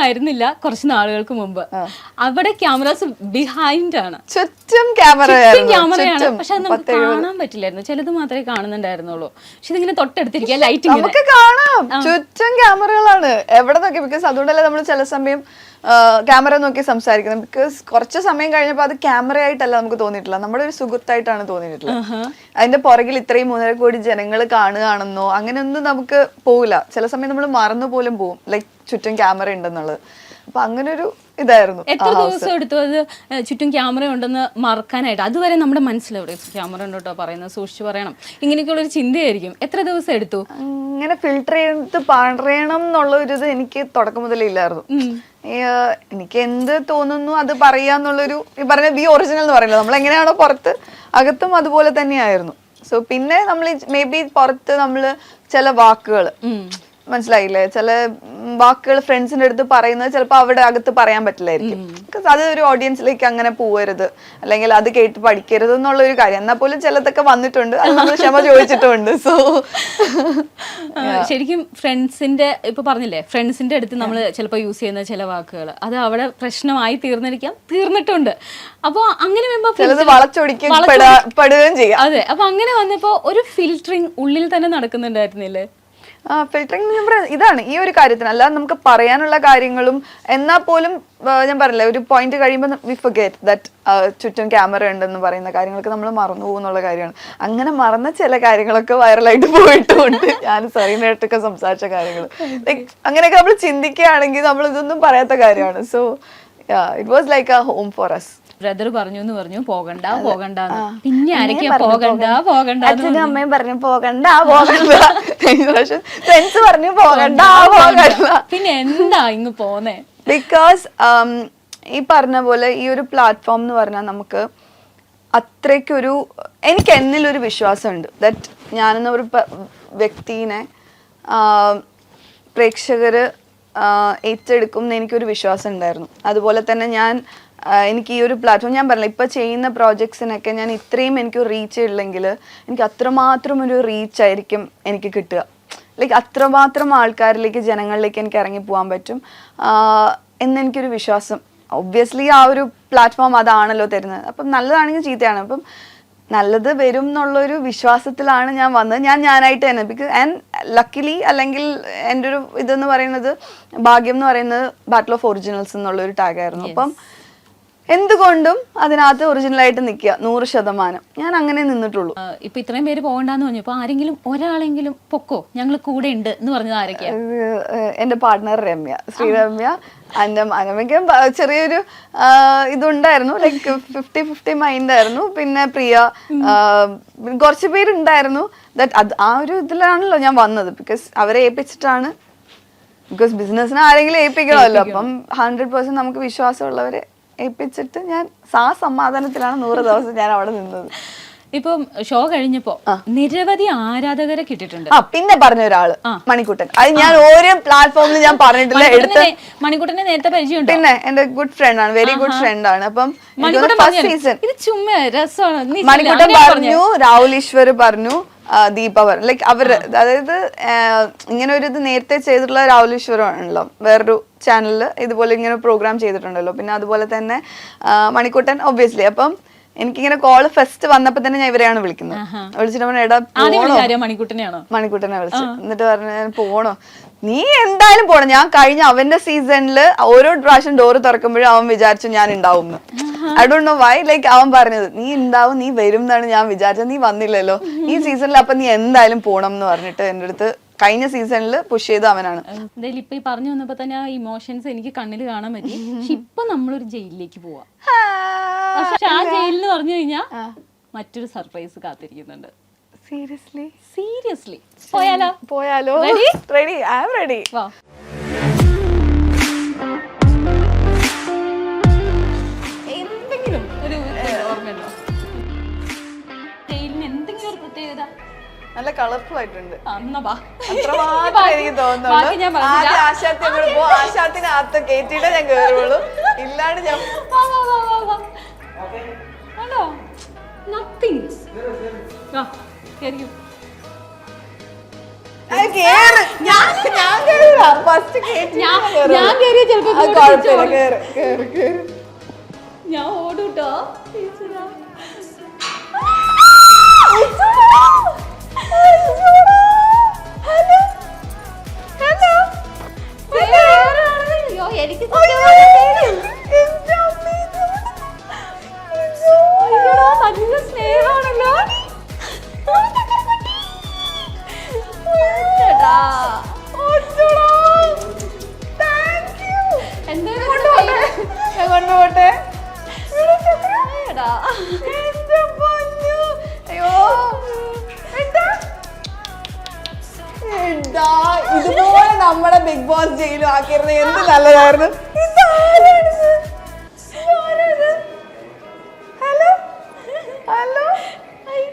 ആയിരുന്നില്ല കുറച്ച് നാളുകൾക്ക് മുമ്പ്. അവിടെ ക്യാമറാസ് ബിഹൈൻഡ് ആണ്. ചുറ്റും ക്യാമറ ക്യാമറയാണ്. പക്ഷെ അത് നമുക്ക് കാണാൻ പറ്റില്ലായിരുന്നു. ചിലത് മാത്രമേ കാണുന്നുണ്ടായിരുന്നുള്ളൂ. പക്ഷെ ഇതിങ്ങനെ തൊട്ടടുത്തിരിക്കുക ലൈറ്റ് ഇങ്ങനെ. നമുക്ക് കാണാം. ചുറ്റും ക്യാമറകളാണ്. എവിടെ നോക്കി ബിക്കോസ് അതുകൊണ്ടല്ലേ നമ്മൾ ചില സമയം ക്യാമറ നോക്കി സംസാരിക്കുന്നത് ബിക്കോസ് കുറച്ച് സമയം കഴിഞ്ഞപ്പോൾ അത് ക്യാമറ ആയിട്ടല്ല നമുക്ക് തോന്നിയിട്ടില്ല. നമ്മുടെ ഒരു സുഹൃത്തായിട്ടാണ് തോന്നിയിട്ടുള്ളത് അതിന്റെ പുറകിൽ ഇത്രയും മൂന്നര കോടി ജനങ്ങൾ കാണുകയാണെന്നോ അങ്ങനെയൊന്നും നമുക്ക് പോവില്ല. ചില സമയം നമ്മൾ മറന്നു പോലും പോകും ലൈക്ക് ചുറ്റും ക്യാമറ ഉണ്ടെന്നുള്ളത്. അപ്പൊ അങ്ങനെ ഒരു ഇതായിരുന്നു എത്ര ദിവസം എടുത്തു? അത് ചുറ്റും ക്യാമറ ഉണ്ടെന്ന് മറക്കാനായിട്ട്. അതുവരെ നമ്മുടെ മനസ്സിലെവിടെ ക്യാമറ ഉണ്ട് കേട്ടോ പറയുന്നത് സൂക്ഷിച്ചു പറയണം. ഇങ്ങനെയൊക്കെയുള്ള ഒരു ചിന്തയായിരിക്കും. എത്ര ദിവസം എടുത്തു? ഇങ്ങനെ ഫിൽട്ടർ ചെയ്ത് പറയണം എന്നുള്ള ഒരു ഇത് എനിക്ക് തുടക്കം മുതലേ ഇല്ലായിരുന്നു. എനിക്ക് എന്ത് തോന്നുന്നു അത് പറയാന്നുള്ളൊരു ഈ പറഞ്ഞ ബി ഒറിജിനൽ എന്ന് പറയുന്നത് നമ്മൾ എങ്ങനെയാണോ പുറത്ത് അകത്തും അതുപോലെ തന്നെയായിരുന്നു. സോ പിന്നെ നമ്മൾ മേ ബി പുറത്ത് നമ്മൾ ചില വാക്കുകൾ മനസ്സിലായില്ലേ? ചില വാക്കുകൾ ഫ്രണ്ട്സിന്റെ അടുത്ത് പറയുന്നത് ചിലപ്പോൾ അവിടെ അകത്ത് പറയാൻ പറ്റില്ലായിരിക്കും. അത് ഒരു ഓഡിയൻസിലേക്ക് അങ്ങനെ പോവരുത്. അല്ലെങ്കിൽ അത് കേട്ട് പഠിക്കരുത് എന്നുള്ള ഒരു കാര്യം. എന്നാൽ പോലും ചിലതൊക്കെ വന്നിട്ടുണ്ട്. അത് നമ്മൾ ക്ഷമ ചോദിച്ചിട്ടുണ്ട്. സോ ശരിക്കും ഫ്രണ്ട്സിന്റെ ഇപ്പൊ പറഞ്ഞില്ലേ ഫ്രണ്ട്സിന്റെ അടുത്ത് നമ്മൾ ചിലപ്പോൾ യൂസ് ചെയ്യുന്ന ചില വാക്കുകൾ. അത് അവിടെ പ്രശ്നമായി തീർന്നിരിക്കാം തീർന്നിട്ടുണ്ട്. അപ്പോൾ അങ്ങനെ വരുമ്പോൾ ചെയ്യാം. അതെ അപ്പൊ അങ്ങനെ വന്നപ്പോ ഒരു ഫിൽറ്ററിങ് ഉള്ളിൽ തന്നെ നടക്കുന്നുണ്ടായിരുന്നില്ലേ? ഫിൽറ്ററിങ് ഞാൻ പറയാം ഇതാണ് ഈ ഒരു കാര്യത്തിന്. അല്ലാതെ നമുക്ക് പറയാനുള്ള കാര്യങ്ങളും എന്നാൽ പോലും ഞാൻ പറഞ്ഞില്ലേ ഒരു പോയിന്റ് കഴിയുമ്പോൾ വി ഫർഗെറ്റ് ദാറ്റ് ചുറ്റും ക്യാമറ ഉണ്ടെന്ന് പറയുന്ന കാര്യങ്ങളൊക്കെ നമ്മൾ മറന്നു പോകുന്നുള്ള കാര്യമാണ്. അങ്ങനെ മറന്ന ചില കാര്യങ്ങളൊക്കെ വൈറലായിട്ട് പോയിട്ടുമുണ്ട് ഞാൻ സറീനായിട്ടൊക്കെ സംസാരിച്ച കാര്യങ്ങൾ ലൈക്ക് അങ്ങനെയൊക്കെ നമ്മൾ ചിന്തിക്കുകയാണെങ്കിൽ നമ്മൾ ഇതൊന്നും പറയാത്ത കാര്യമാണ്. So it was like a home for us brother പറഞ്ഞു എന്ന് പറഞ്ഞു പോകണ്ട പോകണ്ട പിന്നെ ആരൊക്കെയാ പോകണ്ട പോകണ്ട. അച്ഛനും അമ്മയും പറഞ്ഞു പോകണ്ട പോകണ്ട. ഫ്രണ്ട്സ് പറഞ്ഞു പോകണ്ട പോകണ്ട പിന്നെ എന്താ ഇങ്ങ് പോന്നെ? ബിക്കോസ് ഈ പറഞ്ഞ പോലെ ഈ ഒരു പ്ലാറ്റ്ഫോം എന്ന് പറഞ്ഞാൽ നമുക്ക് അത്രയ്ക്കൊരു എനിക്ക് എന്നിലൊരു വിശ്വാസമുണ്ട് ദറ്റ് ഞാനെന്ന ഒരു വ്യക്തിനെ പ്രേക്ഷകർ ഏറ്റെടുക്കും എന്ന് എനിക്കൊരു വിശ്വാസം ഉണ്ടായിരുന്നു അതുപോലെ തന്നെ ഞാൻ എനിക്ക് ഈ ഒരു പ്ലാറ്റ്ഫോം ഞാൻ പറഞ്ഞില്ല ഇപ്പോൾ ചെയ്യുന്ന പ്രോജക്ട്സിനൊക്കെ ഞാൻ ഇത്രയും എനിക്ക് റീച്ച് ഇല്ലെങ്കിൽ എനിക്ക് അത്രമാത്രം ഒരു റീച്ച് ആയിരിക്കും എനിക്ക് കിട്ടുക. ലൈക്ക് അത്രമാത്രം ആൾക്കാരിലേക്ക് ജനങ്ങളിലേക്ക് എനിക്ക് ഇറങ്ങി പോകാൻ പറ്റും. എന്നെനിക്കൊരു വിശ്വാസം. ഒബ്വിയസ്ലി ആ ഒരു പ്ലാറ്റ്ഫോം അതാണല്ലോ തരുന്നത്. അപ്പം നല്ലതാണെങ്കിൽ ചീത്തയാണ്. അപ്പം നല്ലത് വരും എന്നുള്ളൊരു വിശ്വാസത്തിലാണ് ഞാൻ വന്നത്. ഞാൻ ഞാനായിട്ട് തന്നെ. ബിക്കോസ് ആൻഡ് ലക്കിലി അല്ലെങ്കിൽ എന്റെ ഒരു ഇതെന്ന് പറയുന്നത് ഭാഗ്യം എന്ന് പറയുന്നത് ബാറ്റിൽ ഓഫ് ഒറിജിനൽസ് എന്നുള്ളൊരു ടാഗായിരുന്നു അപ്പം എന്തുകൊണ്ടും അതിനകത്ത് ഒറിജിനൽ ആയിട്ട് നിൽക്കുക നൂറ് ശതമാനം. ഞാൻ അങ്ങനെ നിന്നിട്ടുള്ളൂ. ഇപ്പൊ ഇത്രയും പേര് പോകണ്ടെന്ന് പറഞ്ഞു. ഇപ്പൊ ആരെങ്കിലും ഒരാളെങ്കിലും പൊക്കോ? ഞങ്ങൾ കൂടെ ഉണ്ട് എന്ന് പറഞ്ഞത് ആരൊക്കെയാ? ഇത്, പാർട്ണർ എന്റെ പാർട്ട്ണർ രമ്യ ശ്രീരമ്യ അന്നം അനമയ്ക്കും ചെറിയൊരു ഇതുണ്ടായിരുന്നു. ലൈക്ക് ഫിഫ്റ്റി ഫിഫ്റ്റി മൈൻഡ് ആയിരുന്നു. പിന്നെ പ്രിയ കുറച്ച് പേരുണ്ടായിരുന്നു. ദറ്റ് അത് ആ ഒരു ഇതിലാണല്ലോ ഞാൻ വന്നത്. ബിക്കോസ് അവരെ ഏൽപ്പിച്ചിട്ടാണ്. ബിക്കോസ് ബിസിനസ്സിന് ആരെങ്കിലും ഏൽപ്പിക്കണമല്ലോ. അപ്പം ഹൺഡ്രഡ് പേഴ്സെന്റ് നമുക്ക് വിശ്വാസമുള്ളവരെ ഏൽപ്പിച്ചിട്ട് ഞാൻ സാ സമാധാനത്തിലാണ് നൂറ് ദിവസം ഞാൻ അവിടെ നിന്നത്. ഇപ്പം ഷോ കഴിഞ്ഞപ്പോ നിരവധി ആരാധകരെ കിട്ടിയിട്ടുണ്ട്. ആ പിന്നെ പറഞ്ഞ ഒരാൾ മണിക്കുട്ടൻ. അത് ഞാൻ ഓരോ പ്ലാറ്റ്ഫോമിൽ ഞാൻ പറഞ്ഞിട്ടില്ല എടുത്ത് മണിക്കുട്ടനെ- നേരത്തെ പരിചയമുണ്ട്? പിന്നെ എന്റെ ഗുഡ് ഫ്രണ്ട് ആണ് വെരി ഗുഡ് ഫ്രണ്ട് ആണ്. അപ്പം ഫസ്റ്റ് സീസൺ ഇത് ചുമ്മാ രസമാണ്. മണിക്കുട്ടൻ പറഞ്ഞു? രാഹുൽ ഈശ്വർ പറഞ്ഞു ദീപവർ ലൈക്ക് അവർ അതായത് ഇങ്ങനെ ഒരു ഇത് നേരത്തെ ചെയ്തിട്ടുള്ള രാഹുൽ ഈശ്വരം ആണല്ലോ. വേറൊരു ചാനലിൽ ഇതുപോലെ ഇങ്ങനെ പ്രോഗ്രാം ചെയ്തിട്ടുണ്ടല്ലോ. പിന്നെ അതുപോലെ തന്നെ മണിക്കൂട്ടൻ ഒബ്വിയസ്ലി അപ്പം എനിക്കിങ്ങനെ കോൾ ഫസ്റ്റ് വന്നപ്പോ തന്നെ ഞാൻ ഇവരെയാണ് വിളിക്കുന്നത്. വിളിച്ചിട്ട് മണിക്കുട്ടനെയാണോ? മണിക്കുട്ടനെ വിളിച്ചു. എന്നിട്ട് പറഞ്ഞു പോണോ? നീ എന്തായാലും പോണം. ഞാൻ കഴിഞ്ഞ അവന്റെ സീസണിൽ ഓരോ പ്രാവശ്യം ഡോറ് തുറക്കുമ്പോഴും അവൻ വിചാരിച്ചു ഞാൻ ഉണ്ടാവും I don't know why like അവൻ പറഞ്ഞത് നീ ഉണ്ടാവും നീ വരും എന്നാണ് ഞാൻ വിചാരിച്ചത്. നീ വന്നില്ലല്ലോ. ഈ സീസണിൽ അപ്പൊ നീ എന്തായാലും പോണം എന്ന് പറഞ്ഞിട്ട് എന്റെ അടുത്ത് കഴിഞ്ഞ സീസണിൽ പുഷ് ചെയ്ത അവനാണ്. എന്തായാലും ഇപ്പൊ ഈ പറഞ്ഞു വന്നപ്പോ തന്നെ ആ ഇമോഷൻസ് എനിക്ക് കണ്ണിൽ കാണാൻ പറ്റി. പക്ഷെ ഇപ്പൊ നമ്മളൊരു ജയിലിലേക്ക് പോവാ. പക്ഷെ ആ പറഞ്ഞു കഴിഞ്ഞാ മറ്റൊരു സർപ്രൈസ് കാത്തിരിക്കുന്നുണ്ട്. സീരിയസ്ലി സീരിയസ്ലി പോയാലോ? പോയാലോ. റെഡി ഐ ആം റെഡി വാ. നല്ല കളർഫുൾ ആയിട്ടുണ്ട്. എനിക്ക് തോന്നുന്നുള്ളൂ. ആദ്യം ആശാത്തി അങ്ങോട്ട് പോ ആശാത്തിനകത്ത് കയറ്റിയിട്ടേ ഞാൻ കയറുള്ളൂ ഇല്ലാണ്ട് ഞാൻ. ഞാൻ ഓടൂട്ടോ. ഈശ്വരാ. എനിക്ക് നല്ല സ്നേഹമാണല്ലോ ഞാൻ കൊണ്ടുപോട്ടെ ബോസ് ജയിലും ആക്കിയിരുന്നത് എന്ത് നല്ലതായിരുന്നു? ഹലോ? ഹലോ?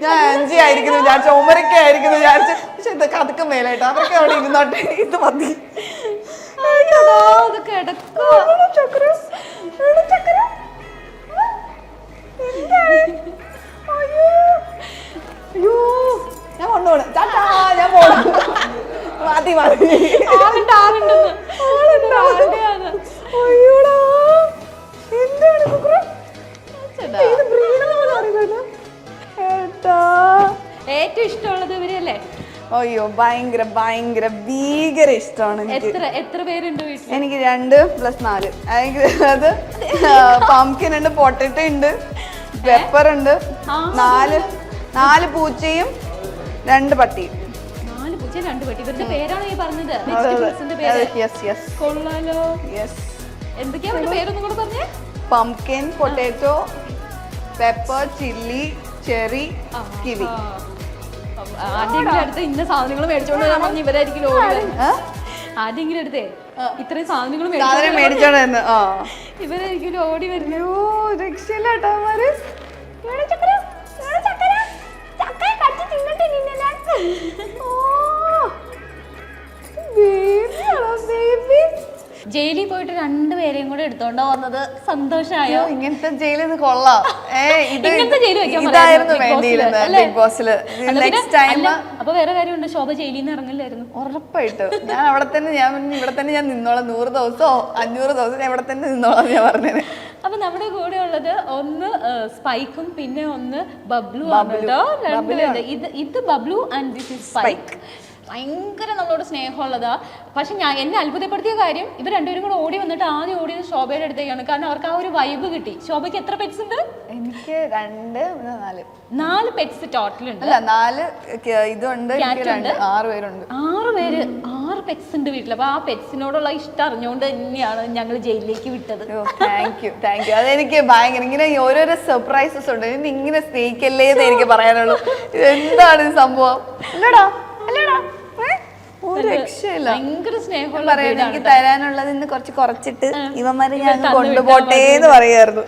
ഞാൻ അഞ്ചി ആയിരിക്കുന്നു വിചാരിച്ചു ഒമരക്ക ആയിരിക്കുന്നു വിചാരിച്ചു. പക്ഷെ ഇത് കഥക്ക് മേലായിട്ട്. അവരൊക്കെ അവിടെ ഇരുന്നോട്ടെ ഇത് മതി. ഞാൻ കൊണ്ടുപോണ. ചാച്ചാ ഞാൻ പോണ. മതി മതി. ഏറ്റവും ഇഷ്ടമുള്ളത് ഇവരല്ലേ അയ്യോ ഭയങ്കര ഭയങ്കര ഭീകര ഇഷ്ടമാണ് എനിക്ക്. എത്ര എത്ര പേരുണ്ട് വീട്ടിൽ എനിക്ക് രണ്ട് പ്ലസ് നാല്. അത് പംകിൻ ഉണ്ട് പൊട്ടറ്റോ ഉണ്ട് പെപ്പർ ഉണ്ട് നാല് നാല് പൂച്ചയും രണ്ട് പട്ടിയും. രണ്ട് പെട്ടി. ഇവരുടെ പേരാണോ ഈ പറഞ്ഞത്? വെജിറ്റബിൾസിന്റെ പേര്? കൊള്ളാലോ. എന്തൊക്കെയാ അവരുടെ പേരൊന്നും കൂടെ പറഞ്ഞേ? Pumpkin potato pepper chilli cherry kiwi ആദ്യമെങ്കിലും അടുത്ത് ഇന്ന സാധനങ്ങൾ മേടിച്ചോണ്ട് ഞാൻ പറഞ്ഞു ഇവരായിരിക്കും ഓടി വരുന്നത് ആ? ആദ്യമെങ്കിലും അടുത്തേ ഇത്രയും സാധനങ്ങൾ സാധനം മേടിച്ചോണ്ട് ഇവരായിരിക്കും ഓടി വരുന്നത്. അയ്യോ രക്ഷയില്ല കേട്ടോ അവന്മാര്. ജയിലിൽ പോയിട്ട് രണ്ടുപേരെയും കൂടെ എടുത്തോണ്ട് വന്നത് സന്തോഷമായോ? ഇങ്ങനത്തെ ജയിലിൽ നിന്ന് കൊള്ളാം. ഇങ്ങനത്തെ വെക്കാൻ അപ്പൊ വേറെ കാര്യമുണ്ട്? ശോഭ ജയിലിൽ നിന്ന് ഇറങ്ങില്ലായിരുന്നു. ഉറപ്പായിട്ടും. ഞാൻ അവിടെ തന്നെ ഞാൻ ഇവിടെ തന്നെ ഞാൻ നിന്നോളാം. നൂറ് ദിവസമോ അഞ്ഞൂറ് ദിവസം ഞാൻ ഇവിടെ തന്നെ നിന്നോളാം ഞാൻ പറഞ്ഞത്. അപ്പൊ നമ്മുടെ കൂടെ ഉള്ളത് ഒന്ന് സ്പൈക്കും പിന്നെ ഒന്ന് ബബ്ലു ആണ് ബബ്ലു. കേട്ടോ ബബ്ലു ഇത് ഇത് Bablu and this is Spike. ഭയങ്കര നമ്മളോട് സ്നേഹമുള്ളതാണ് പക്ഷെ ഞാൻ എന്നെ അത്ഭുതപ്പെടുത്തിയ കാര്യം ഇവർ രണ്ടുപേരും കൂടെ ഓടി വന്നിട്ട് ആദ്യം ഓടിയത് ശോഭയുടെ അടുത്തേക്കാണ്. കാരണം അവർക്ക് ആ ഒരു വൈബ് കിട്ടി. ശോഭയ്ക്ക് എത്ര പെറ്റ്സ് ഉണ്ട്? എനിക്ക് രണ്ട് നാല്. നാല് പെറ്റ്സ് ടോട്ടൽ ഉണ്ട്. അല്ല നാല് ഇതുണ്ട് ആറ് പേരുണ്ട്. ആറ് പേര് ആറ് പെറ്റ്സ് ഉണ്ട് വീട്ടിൽ അപ്പൊ ആ പെറ്റ്സിനോടുള്ള ഇഷ്ടം അറിഞ്ഞുകൊണ്ട് തന്നെയാണ് ഞങ്ങൾ ജയിലിലേക്ക് വിട്ടത്. താങ്ക് യു താങ്ക് യു അതെനിക്ക് ഭയങ്കര ഇങ്ങനെ ഓരോരോ സർപ്രൈസസ് ഉണ്ട്. ഇങ്ങനെ സ്നേഹിക്കല്ലേ എന്ന് എനിക്ക് പറയാനുള്ളൂ. എന്താണ് സംഭവം? അല്ലടാ അല്ലടാ ഭയങ്കര സ്നേഹമുള്ള പറയുന്നത് എനിക്ക് തരാനുള്ളത് ഇന്ന് കുറച്ച് കുറച്ചിട്ട് ഇവന്മാരെ ഞാൻ കൊണ്ടുപോട്ടെ എന്ന് പറയായിരുന്നു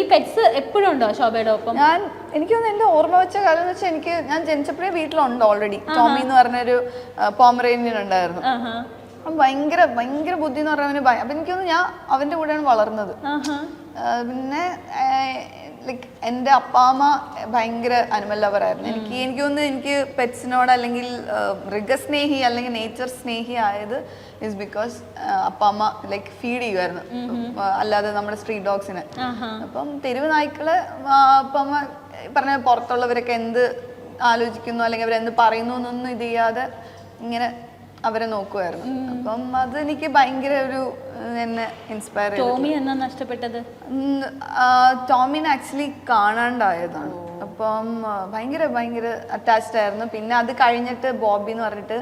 ഈ പെറ്റ്സ് എപ്പോഴും ഉണ്ടോ ശോഭയുടെ ഒപ്പം? ഞാൻ എനിക്ക് തോന്നുന്നു എന്റെ ഓർമ്മ വെച്ച കാലം എന്ന് വെച്ചാൽ എനിക്ക് ഞാൻ ജനിച്ചപ്പോഴേ വീട്ടിലുണ്ട് ഓൾറെഡി ടോമി എന്ന് പറഞ്ഞൊരു പോമറേനിയൻ ഉണ്ടായിരുന്നു. ഭയങ്കര ഭയങ്കര ബുദ്ധി എന്ന് പറഞ്ഞവന് ഭയം അപ്പൊ എനിക്കൊന്നും ഞാൻ അവന്റെ കൂടെയാണ് വളർന്നത്. പിന്നെ ലൈക്ക് എന്റെ അപ്പാമ്മ ഭയങ്കര അനിമൽ ലവറായിരുന്നു എനിക്ക് എനിക്ക് തോന്നുന്നു എനിക്ക് പെറ്റ്സിനോട് അല്ലെങ്കിൽ മൃഗസ്നേഹി അല്ലെങ്കിൽ നേച്ചർ സ്നേഹി ആയത് ഇസ് ബിക്കോസ് അപ്പാമ്മ ലൈക്ക് ഫീഡ് ചെയ്യുമായിരുന്നു അല്ലാതെ നമ്മുടെ സ്ട്രീറ്റ് ഡോഗ്സിന് അപ്പം തെരുവ് നായ്ക്കൾ അപ്പാമ്മ പറഞ്ഞ പുറത്തുള്ളവരൊക്കെ എന്ത് ആലോചിക്കുന്നു അല്ലെങ്കിൽ അവരെന്ത് പറയുന്നു എന്നൊന്നും ഇത് ചെയ്യാതെ ഇങ്ങനെ അവരെ നോക്കുമായിരുന്നു അപ്പം അതെനിക്ക് ഭയങ്കര ഒരു എന്നെ ഇൻസ്പയർ ചെയ്തു. ടോമി എന്നാ നഷ്ടപ്പെട്ടത്? ടോമിനെ ആക്ച്വലി കാണാണ്ടായതാണ്. അപ്പം ഭയങ്കര ഭയങ്കര അറ്റാച്ച്ഡ് ആയിരുന്നു. പിന്നെ അത് കഴിഞ്ഞിട്ട് ബോബി എന്ന് പറഞ്ഞിട്ട്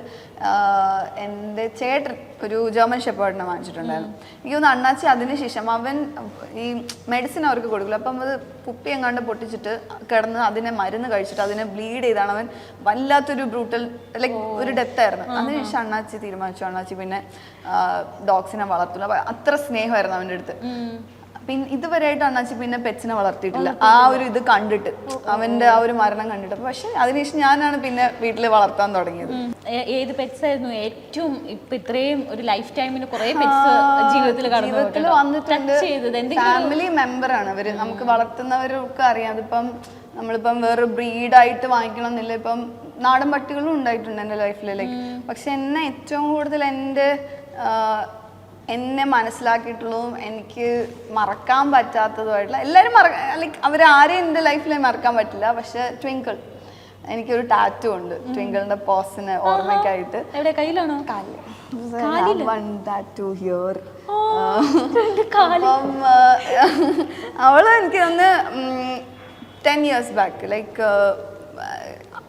എന്റെ ചേട്ടൻ ഒരു ജർമ്മൻ ഷെപ്പേർഡിനെ വാങ്ങിച്ചിട്ടുണ്ടായിരുന്നു. എനിക്ക് തോന്നുന്നു അണ്ണാച്ചി അതിനുശേഷം അവൻ ഈ മെഡിസിൻ അവർക്ക് കൊടുക്കില്ല. അപ്പം അത് കുപ്പി എങ്ങാണ്ട് പൊട്ടിച്ചിട്ട് കിടന്ന് അതിനെ മരുന്ന് കഴിച്ചിട്ട് അതിനെ ബ്ലീഡ് ചെയ്താണ് അവൻ വല്ലാത്തൊരു ബ്രൂട്ടൽ ലൈക്ക് ഒരു ഡെത്ത് ആയിരുന്നു. അതിനുശേഷം അണ്ണാച്ചി തീരുമാനിച്ചു. അണ്ണാച്ചി പിന്നെ ഡോഗ്സിനെ വളർത്തുള്ളൂ അപ്പം അത്ര സ്നേഹമായിരുന്നു അവന്റെ അടുത്ത്. പിന്നെ ഇതുവരെയായിട്ട് അണ്ണാച്ചി പിന്നെ പെറ്റ്സിനെ വളർത്തിയിട്ടില്ല. ആ ഒരു ഇത് കണ്ടിട്ട്. അവന്റെ ആ ഒരു മരണം കണ്ടിട്ട്. പക്ഷെ അതിനുശേഷം ഞാനാണ് പിന്നെ വീട്ടിൽ വളർത്താൻ തുടങ്ങിയത്. ഏത് പെറ്റ്സ് ആയിരുന്നു? ഏറ്റവും ഇപ്പൊ ഇത്രയും ഒരു ലൈഫ് ടൈമിന് കുറെ പെറ്റ്സ് ജീവിതത്തിൽ വന്നിട്ടുണ്ട്. ഫാമിലി മെമ്പർ ആണ് അവർ. നമുക്ക് വളർത്തുന്നവരൊക്കെ അറിയാം. അതിപ്പം നമ്മളിപ്പം വേറെ ബ്രീഡായിട്ട് വാങ്ങിക്കണം എന്നില്ല ഇപ്പം നാടൻ പട്ടികളും ഉണ്ടായിട്ടുണ്ട് എന്റെ ലൈഫിൽ ലൈക്ക് പക്ഷെ എന്നെ ഏറ്റവും കൂടുതൽ എന്റെ എന്നെ മനസ്സിലാക്കിയിട്ടുള്ളതും എനിക്ക് മറക്കാൻ പറ്റാത്തതുമായിട്ടുള്ള എല്ലാവരും മറ ലൈക്ക് അവരാരെയും എന്റെ ലൈഫിൽ മറക്കാൻ പറ്റില്ല. പക്ഷെ ട്വിങ്കിൾ എനിക്കൊരു ടാറ്റു ഉണ്ട്. ട്വിങ്കിളിന്റെ പോസിന് ഓർമ്മയ്ക്കായിട്ട്. കയ്യിലാണോ? വൺ ടാറ്റു ഹിയർ അപ്പം അവൾ എനിക്ക് ഒന്ന് ടെൻ ഇയേഴ്സ് ബാക്ക് ലൈക്ക്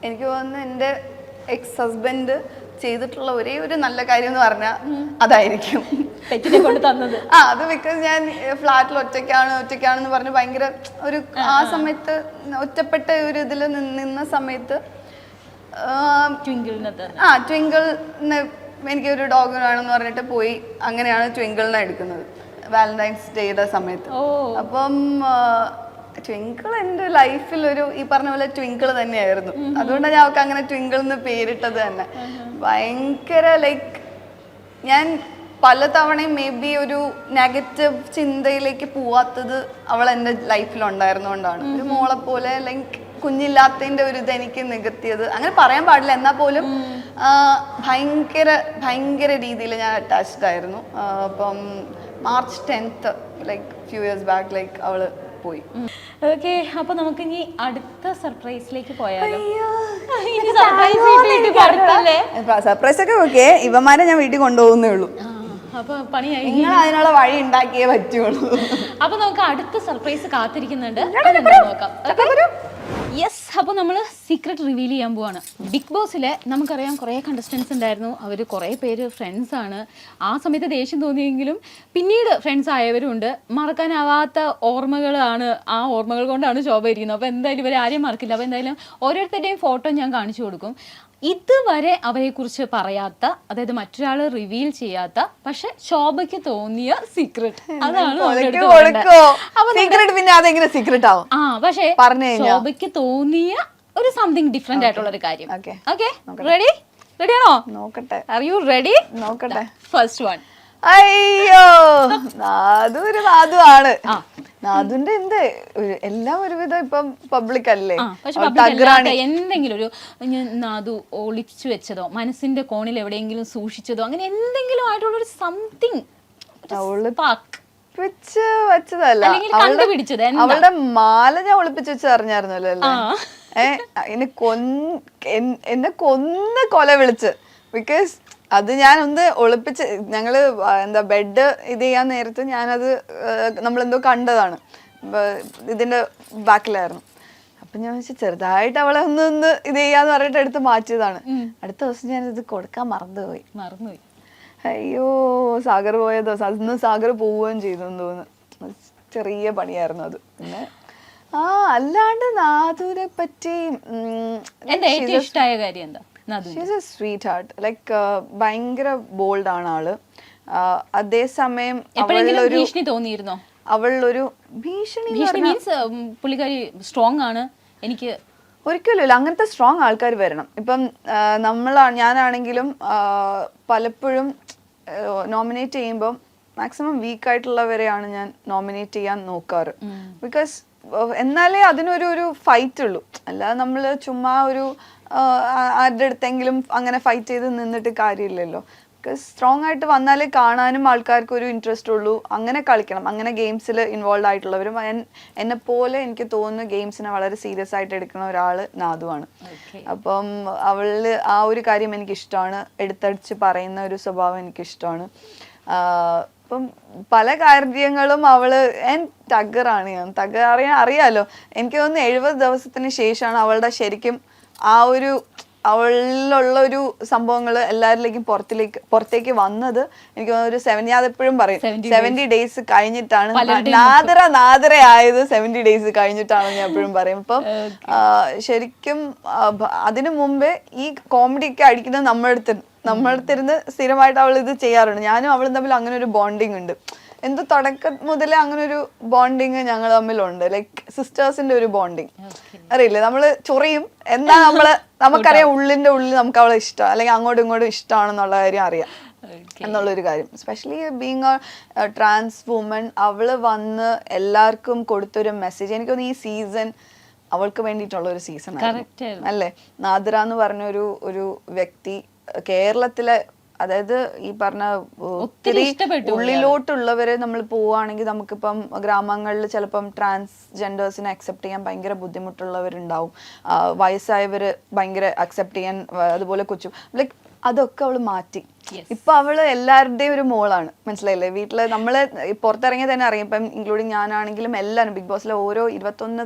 എനിക്ക് തോന്നുന്നു എന്റെ എക്സ് ഹസ്ബൻഡ് ചെയ്തിട്ടുള്ള ഒരേ ഒരു നല്ല കാര്യം എന്ന് പറഞ്ഞാൽ അതായിരിക്കും. പെറ്റിനെ കൊണ്ട് തന്നത്. ആ അത് ബിക്കോസ് ഞാൻ ഫ്ലാറ്റിൽ ഒറ്റയ്ക്കാണ് ഒറ്റയ്ക്കാണെന്ന് പറഞ്ഞ് ഭയങ്കര ഒരു ആ സമയത്ത് ഒറ്റപ്പെട്ട ഒരു ഇതിൽ നിന്ന സമയത്ത് ആ, ട്വിങ്കിളിനെ എനിക്ക് ഒരു ഡോഗ് വേണമെന്ന് പറഞ്ഞിട്ട് പോയി അങ്ങനെയാണ് ട്വിങ്കിളിനെ എടുക്കുന്നത്. വാലന്റൈൻസ് ഡേയുടെ സമയത്ത്. അപ്പം ട്വിങ്കിൾ എന്റെ ലൈഫിൽ ഒരു ഈ പറഞ്ഞ പോലെ ട്വിങ്കിൾ തന്നെയായിരുന്നു. അതുകൊണ്ടാണ് ഞാൻ അവൾക്ക് അങ്ങനെ ട്വിങ്കിൾ എന്ന് പേരിട്ടത് തന്നെ. ഭയങ്കര ലൈക്ക് ഞാൻ പലതവണയും മേ ബി ഒരു നെഗറ്റീവ് ചിന്തയിലേക്ക് പോവാത്തത് അവൾ എന്റെ ലൈഫിൽ ഉണ്ടായിരുന്നുകൊണ്ടാണ് ഒരു മോളെ പോലെ ലൈക്ക് കുഞ്ഞില്ലാത്തതിന്റെ ഒരു ഇത് എനിക്ക് നികത്തിയത്. അങ്ങനെ പറയാൻ പാടില്ല. എന്നാൽ പോലും ഭയങ്കര ഭയങ്കര രീതിയിൽ ഞാൻ അറ്റാച്ച്ഡ് ആയിരുന്നു. അപ്പം March tenth like few years back like അവൾ പോയി. ഓക്കെ അപ്പൊ നമുക്ക് ഇനി അടുത്ത സർപ്രൈസിലേക്ക് പോയാലോ? ഇനി സർപ്രൈസ് ഒക്കെ ഓക്കെ. ഇവന്മാരെ ഞാൻ വീട്ടിൽ കൊണ്ടുപോകുന്നേ ഉള്ളൂ. ആ, അപ്പൊ പണിയായി. നിങ്ങൾ അതിനുള്ള വഴി ഉണ്ടാക്കിയേ പറ്റുള്ളൂ. അപ്പൊ നമുക്ക് അടുത്ത സർപ്രൈസ് കാത്തിരിക്കുന്നുണ്ട്. നോക്കാം. അപ്പോൾ നമ്മൾ സീക്രട്ട് റിവീൽ ചെയ്യാൻ പോവാണ്. ബിഗ് ബോസിലെ നമുക്കറിയാം കുറേ കണ്ടസ്റ്റൻസ് ഉണ്ടായിരുന്നു. അവർ കുറേ പേര് ഫ്രണ്ട്സ് ആണ്. ആ സമയത്ത് ദേഷ്യം തോന്നിയെങ്കിലും പിന്നീട് ഫ്രണ്ട്സ് ആയവരുണ്ട്. മറക്കാനാവാത്ത ഓർമ്മകളാണ്. ആ ഓർമ്മകൾ കൊണ്ടാണ് ശോഭ ഇരിക്കുന്നത്. അപ്പോൾ എന്തായാലും ഇവരെ ആരെയും മറക്കില്ല. അപ്പോൾ എന്തായാലും ഓരോരുത്തരുടെയും ഫോട്ടോ ഞാൻ കാണിച്ചു കൊടുക്കും. ഇതുവരെ അവരെക്കുറിച്ച് പറയാത്ത അതായത് മറ്റൊരാൾ റിവീൽ ചെയ്യാത്ത പക്ഷെ ശോഭയ്ക്ക് തോന്നിയ സീക്രട്ട് അതാണ് സീക്രട്ട് പിന്നെ അതെങ്ങനെ സീക്രട്ട് ആവും? ആ പക്ഷേ. ശോഭയ്ക്ക് തോന്നിയ ഒരു സംതിങ് ഡിഫറെന്റ് ആയിട്ടുള്ള ഒരു കാര്യം. ഓക്കെ. റെഡി റെഡി ആണോ? നോക്കട്ടെ. ആർ യു റെഡി നോക്കട്ടെ. ഫസ്റ്റ് വൺ അയ്യോ. നാദു ഒരു നാദുന്റെ എന്ത്? എല്ലാം ഒരുവിധം ഇപ്പം പബ്ലിക് അല്ലേ? പക്ഷെ എന്തെങ്കിലും ഒരു നാദു ഒളിച്ചു വെച്ചതോ മനസ്സിന്റെ കോണിൽ എവിടെയെങ്കിലും സൂക്ഷിച്ചതോ അങ്ങനെ എന്തെങ്കിലും ആയിട്ടുള്ള ഒരു സംതിങ് ഒളിപ്പിച്ച് വെച്ചതല്ല. അവളുടെ- മാല ഞാൻ ഒളിപ്പിച്ച് വെച്ച് അറിഞ്ഞായിരുന്നല്ലോ അല്ലേ? ഏഹ് എന്നെ കൊന്ന് എന്നെ കൊന്ന് കൊല വിളിച്ച്. ബിക്കോസ് അത് ഞാൻ ഒന്ന് ഒളിപ്പിച്ച് ഞങ്ങൾ എന്താ ബെഡ് ഇത് ചെയ്യാൻ നേരത്ത് ഞാനത് നമ്മളെന്തോ കണ്ടതാണ്. ഇതിന്റെ ബാക്കിലായിരുന്നു. അപ്പൊ ഞാൻ വെച്ചാൽ ചെറുതായിട്ട് അവളെ ഒന്ന് ഒന്ന് ഇത് ചെയ്യാന്ന് പറഞ്ഞിട്ട് എടുത്ത് മാറ്റിയതാണ്. അടുത്ത ദിവസം ഞാൻ ഇത് കൊടുക്കാൻ മറന്നുപോയി. മറന്നുപോയി. അയ്യോ സാഗർ പോയ ദിവസം അന്ന് സാഗർ പോവുകയും ചെയ്തു എന്ന് തോന്നുന്നു. ചെറിയ പണിയായിരുന്നു അത്. പിന്നെ ആ അല്ലാണ്ട് നാഥൂരെ പറ്റി ഏറ്റവും ഇഷ്ടമായ കാര്യം എന്താ? She's a sweet heart like ഭയങ്കര ബോൾഡ് ആണ് ആൾ. അതേസമയം ഭീഷണി തോന്നിയിരുന്നോ? അവളൊരു ഭീഷണി മീൻസ് പുള്ളിക്കാരി സ്ട്രോങ് ആണ്. എനിക്ക് ഒരിക്കലും അങ്ങനത്തെ സ്ട്രോങ് ആൾക്കാർ വരണം. ഇപ്പം നമ്മൾ ഞാനാണെങ്കിലും പലപ്പോഴും നോമിനേറ്റ് ചെയ്യുമ്പം മാക്സിമം വീക്ക് ആയിട്ടുള്ളവരെയാണ് ഞാൻ നോമിനേറ്റ് ചെയ്യാൻ നോക്കാറ്. ബിക്കോസ് എന്നാലേ അതിനൊരു ഒരു ഫൈറ്റ് ഉള്ളൂ. അല്ലാതെ നമ്മൾ ചുമ്മാ ഒരു ആരുടെ അടുത്തെങ്കിലും അങ്ങനെ ഫൈറ്റ് ചെയ്ത് നിന്നിട്ട് കാര്യമില്ലല്ലോ. ബിക്കോസ് സ്ട്രോങ് ആയിട്ട് വന്നാലേ കാണാനും ആൾക്കാർക്ക് ഒരു ഇൻട്രസ്റ്റ് ഉള്ളൂ. അങ്ങനെ കളിക്കണം. അങ്ങനെ ഗെയിംസിൽ ഇൻവോൾവ് ആയിട്ടുള്ളവരും. എന്നെ പോലെ എനിക്ക് തോന്നുന്നു ഗെയിംസിനെ വളരെ സീരിയസ് ആയിട്ട് എടുക്കുന്ന ഒരാൾ നാദുവാണ് അപ്പം അവൾ ആ ഒരു കാര്യം എനിക്ക് ഇഷ്ടമാണ്. എടുത്തടിച്ച് പറയുന്ന ഒരു സ്വഭാവം എനിക്ക് ഇഷ്ടമാണ്. അപ്പം പല കാര്യങ്ങളും അവൾ ഞാൻ തകറാണ് ഞാൻ. അറിയാൻ അറിയാലോ. എനിക്ക് തോന്നുന്നു എഴുപത് ദിവസത്തിന് ശേഷമാണ് അവളുടെ ശരിക്കും ആ ഒരു അവളിലുള്ള ഒരു സംഭവങ്ങൾ എല്ലാവരിലേക്കും പുറത്തിലേക്ക് പുറത്തേക്ക് വന്നത് എനിക്ക് ഒരു സെവൻ ഞാൻ എപ്പോഴും പറയും 70 സെവന്റി ഡേയ്സ് കഴിഞ്ഞിട്ടാണ്. നാദര നാദര ആയത് സെവന്റി ഡേയ്സ് കഴിഞ്ഞിട്ടാണെന്ന് ഞാൻ എപ്പോഴും പറയും. അപ്പം ശരിക്കും അതിനു മുമ്പേ ഈ കോമഡിയൊക്കെ അടിക്കുന്നത് നമ്മളെടുത്ത് നമ്മളെടുത്തിരുന്ന് സ്ഥിരമായിട്ട് അവൾ ഇത് ചെയ്യാറുണ്ട്. ഞാനും അവളും തമ്മിൽ അങ്ങനെ ഒരു ബോണ്ടിങ് ഉണ്ട്. എന്തോ തുടക്കം മുതലേ അങ്ങനെ ഒരു ബോണ്ടിങ് ഞങ്ങൾ തമ്മിലുണ്ട്. ലൈക്ക് സിസ്റ്റേഴ്സിന്റെ ഒരു ബോണ്ടിങ് അറിയില്ലേ? നമ്മൾ ചൊറിയും. എന്താ നമ്മൾ നമുക്കറിയാം ഉള്ളിന്റെ ഉള്ളിൽ നമുക്ക് അവളെ ഇഷ്ടം. അല്ലെങ്കിൽ അങ്ങോട്ടും ഇങ്ങോട്ടും ഇഷ്ടമാണെന്നുള്ള കാര്യം അറിയാം. എന്നുള്ളൊരു കാര്യം. Specially being a trans woman അവൾ വന്ന് എല്ലാവർക്കും കൊടുത്തൊരു മെസ്സേജ് എനിക്കൊന്ന് ഈ സീസൺ അവൾക്ക് വേണ്ടിയിട്ടുള്ള ഒരു സീസൺ അല്ലേ? നാദിറ എന്ന് പറഞ്ഞൊരു ഒരു ഒരു വ്യക്തി കേരളത്തിലെ അതായത് ഈ പറഞ്ഞ ഒത്തിരി ഉള്ളിലോട്ടുള്ളവരെ നമ്മൾ പോവുകയാണെങ്കിൽ നമുക്കിപ്പം ഗ്രാമങ്ങളിൽ ചിലപ്പം ട്രാൻസ്ജെൻഡേഴ്സിനെ അക്സെപ്റ്റ് ചെയ്യാൻ ഭയങ്കര ബുദ്ധിമുട്ടുള്ളവരുണ്ടാവും. വയസ്സായവര് ഭയങ്കര അക്സെപ്റ്റ് ചെയ്യാൻ അതുപോലെ കൊച്ചു ലൈക്ക് അതൊക്കെ അവൾ മാറ്റി. ഇപ്പൊ അവൾ എല്ലാവരുടെയും ഒരു മോളാണ്. മനസ്സിലായില്ലേ? വീട്ടിൽ നമ്മൾ പുറത്തിറങ്ങിയ തന്നെ അറിയാം. ഇപ്പം ഇൻക്ലൂഡിങ് ഞാനാണെങ്കിലും എല്ലാവരും ബിഗ് ബോസിലെ ഓരോ ഇരുപത്തൊന്ന്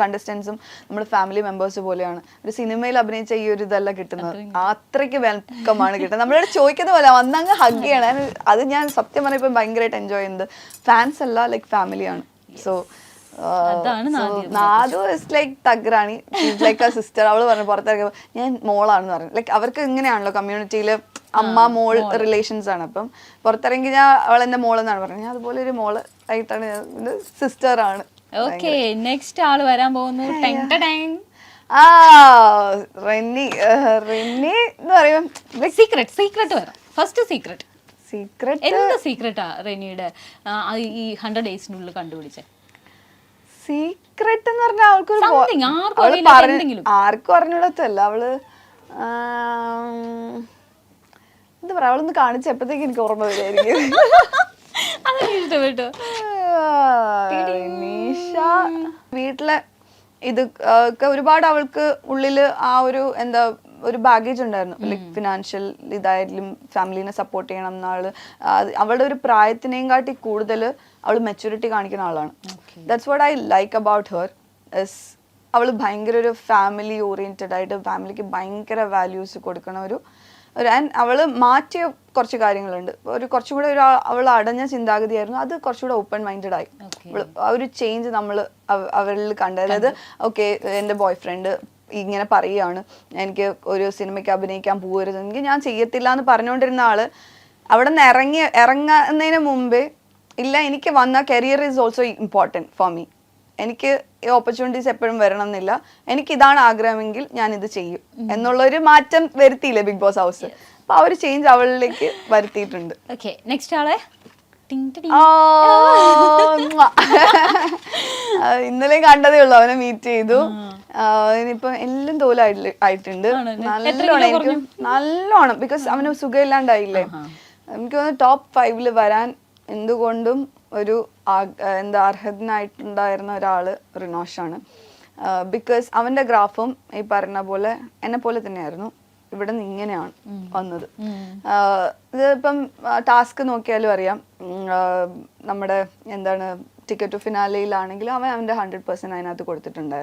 കണ്ടസ്റ്റൻസും നമ്മൾ ഫാമിലി മെമ്പേഴ്സ് പോലെയാണ്. ഒരു സിനിമയിൽ അഭിനയിച്ച ഈ ഒരു ഇതല്ല കിട്ടുന്നത്. അത്രയ്ക്ക് വെൽക്കമാണ് കിട്ടുന്നത്. നമ്മളോട് ചോദിക്കുന്ന പോലെ വന്നങ്ങ് ഹഗ് ചെയ്യണം. അത് ഞാൻ സത്യം പറഞ്ഞപ്പോൾ ഭയങ്കരമായിട്ട് എൻജോയ് ചെയ്യുന്നത്. ഫാൻസ് അല്ല ലൈക്ക് ഫാമിലിയാണ് സോ നാദു ഇസ് ലൈക്ക് തഗ്രാണി ലൈക്ക് ആ സിസ്റ്റർ അവൾ പറഞ്ഞു പുറത്തിറങ്ങിയപ്പോൾ ഞാൻ മോളാണെന്ന് പറഞ്ഞു. ലൈക്ക് അവർക്ക് ഇങ്ങനെയാണല്ലോ കമ്മ്യൂണിറ്റിയിൽ അമ്മ മോൾ റിലേഷൻസ് ആണ്. അപ്പം പുറത്തിറങ്ങി ഞാൻ അവൾ എന്റെ മോളെന്നാണ് പറഞ്ഞത്. ഞാൻ അതുപോലെ ഒരു മോൾ ആയിട്ടാണ് സിസ്റ്റർ ആണ്. ഓക്കെ നെക്സ്റ്റ് ആൾ വരാൻ പോകുന്നു. ആ റെന്നി റെന്നി എന്ന് പറയും സീക്രട്ട് സീക്രട്ട് വരാം. ഫസ്റ്റ് സീക്രട്ട് സീക്രട്ട് എന്ത് സീക്രട്ടാ റെനിയുടെ ഈ ഹൺഡ്രഡ് ഡേയ്സിനുള്ളിൽ കണ്ടുപിടിച്ചേ. സീക്രട്ട് എന്ന് പറഞ്ഞാൽ അവൾക്ക് ആർക്കും അറിഞ്ഞിടത്തല്ല. അവൾ എന്താ പറയാ അവളൊന്ന് കാണിച്ചപ്പോഴത്തേക്ക് എനിക്ക് ഓർമ്മ വരുമായിരിക്കും അതെനിക്ക് ഇഷ്ടപ്പെട്ടു. നിഷ വീട്ടിലെ ഇത് ഒക്കെ ഒരുപാട് അവൾക്ക് ഉള്ളിൽ ആ ഒരു എന്താ ഒരു ബാഗേജ് ഉണ്ടായിരുന്നു. ലൈക് ഫിനാൻഷ്യൽ ഇതായാലും ഫാമിലിനെ സപ്പോർട്ട് ചെയ്യണം എന്നാൾ ആൾ. അവളുടെ ഒരു പ്രായത്തിനെയും കാട്ടി കൂടുതൽ അവൾ മെച്ചൂരിറ്റി കാണിക്കുന്ന ആളാണ്. That's what I like about her S അവൾ ഭയങ്കര ഒരു ഫാമിലി ഓറിയന്റഡ് ആയിട്ട് ഫാമിലിക്ക് ഭയങ്കര വാല്യൂസ് കൊടുക്കണ ഒരു ഒരു ആൻഡ് അവൾ മാറ്റിയ കുറച്ച് കാര്യങ്ങളുണ്ട്. ഒരു കുറച്ചും കൂടെ ഒരു അവൾ അടഞ്ഞ ചിന്താഗതിയായിരുന്നു. അത് കുറച്ചുകൂടെ ഓപ്പൺ മൈൻഡഡ് ആയി ആ ഒരു ചേഞ്ച് നമ്മൾ അവരിൽ കണ്ടത് അതായത് ഓക്കെ എന്റെ ബോയ് ഫ്രണ്ട് ഇങ്ങനെ പറയുകയാണ് എനിക്ക് ഒരു സിനിമയ്ക്ക് അഭിനയിക്കാൻ പോകരുതെങ്കിൽ ഞാൻ ചെയ്യത്തില്ല എന്ന് പറഞ്ഞുകൊണ്ടിരുന്ന ആൾ അവിടെ നിന്ന് ഇറങ്ങി ഇറങ്ങുന്നതിന് മുമ്പേ ഇല്ല എനിക്ക് വന്ന career is also important for me എനിക്ക് ഈ ഓപ്പർച്യൂണിറ്റീസ് എപ്പോഴും വരണം എന്നില്ല എനിക്ക് ഇതാണ് ആഗ്രഹമെങ്കിൽ ഞാൻ ഇത് ചെയ്യും എന്നുള്ളൊരു മാറ്റം വരുത്തിയില്ലേ ബിഗ് ബോസ് ഹൗസ് അപ്പൊ ആ ഒരു ചേഞ്ച് അവളിലേക്ക് വരുത്തിയിട്ടുണ്ട്. ഓക്കെ നെക്സ്റ്റ് ആളെ? ഇന്നലെ കണ്ടതേ ഉള്ളു. അവനെ മീറ്റ് ചെയ്തു. ഇനിയിപ്പം എല്ലാം തോലായിട്ട് ആയിട്ടുണ്ട്. നല്ലോണം എനിക്ക് നല്ലോണം ബിക്കോസ് അവന് സുഖമില്ലാണ്ടായില്ലേ. എനിക്ക് തോന്നുന്നു ടോപ്പ് ഫൈവിൽ വരാൻ എന്തുകൊണ്ടും ഒരു എന്താ അർഹതനായിട്ടുണ്ടായിരുന്ന ഒരാൾ റിനോഷാണ്. ബിക്കോസ് അവന്റെ ഗ്രാഫും ഈ പറഞ്ഞ പോലെ എന്നെ പോലെ തന്നെയായിരുന്നു. ഇവിടെ നിന്ന് ഇങ്ങനെയാണ് വന്നത്. ഇതിപ്പം ടാസ്ക് നോക്കിയാലും അറിയാം. നമ്മുടെ എന്താണ് ടിക്കറ്റ് ടു ഫിനാലയിലാണെങ്കിലും അവൻ അവന്റെ ഹൺഡ്രഡ് പെർസെന്റ് അതിനകത്ത് കൊടുത്തിട്ടുണ്ടായിരുന്നു.